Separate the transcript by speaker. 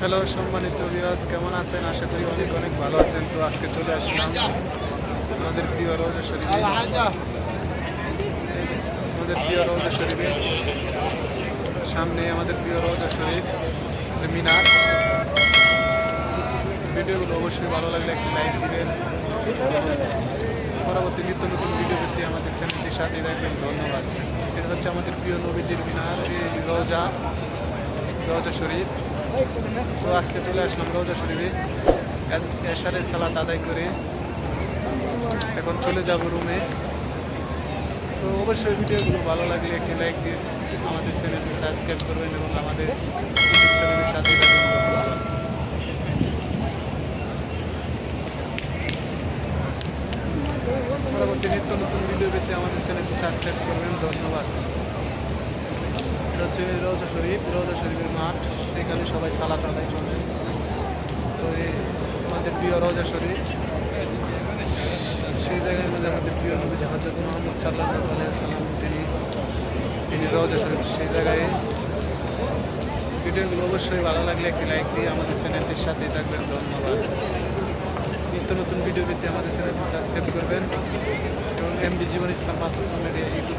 Speaker 1: Hello সম্মানিত বিরাজ কেমন আছেন? আশা করি অনেক অনেক ভালো আছেন। তো আজকে চলে আসলাম আমাদের প্রিয় রোজা শরীফে। আমাদের প্রিয় রোজা শরীফে। সামনে আমাদের প্রিয় রোজা শরীফ মিনার। ভিডিওগুলো অবশ্যই ভালো লাগলে একটি লাইক দিবেন। পরবর্তী নিত্য নতুন ভিডিও পেতে আমাদের চ্যানেলটির সাথে থাকবেন। ধন্যবাদ। এটা হচ্ছে আমাদের প্রিয় নবীজির মিনার রোজা রোজা শরীফ। তো আজকে চলে আসলাম রোজা এস- এশারের সালাত আদায় করে এখন চলে যাব রুমে। তো অবশ্যই ভিডিওগুলো ভালো লাগলে একটি লাইক দিয়ে আমাদের চ্যানেলটি সাবস্ক্রাইব করবেন এবং আমাদের ইউটিউব চ্যানেলের সাথে পরবর্তী নিত্য নতুন ভিডিও পেতে আমাদের চ্যানেলটি সাবস্ক্রাইব করবেন। ধন্যবাদ। এটা হচ্ছে রোজা শরীফ। রোজা শরীফের মাঠ। সেখানে সবাই সালাত আদায় করবে। তো আমাদের প্রিয় রোজা শরীফ, সেই জায়গায় মধ্যে আমাদের প্রিয় নবী হজরত মোহাম্মদ সাল্লাহ সাল্লাম তিনি তিনি রোজা শরীফ সেই জায়গায়। ভিডিওগুলো অবশ্যই ভালো লাগলে একটি লাইক দিয়ে আমাদের চ্যানেলটির সাথে থাকবেন। ধন্যবাদ। নিত্য নতুন ভিডিও পেতে আমাদের চ্যানেলটি সাবস্ক্রাইব করবেন। এবং MD Jibon Islam passport YouTube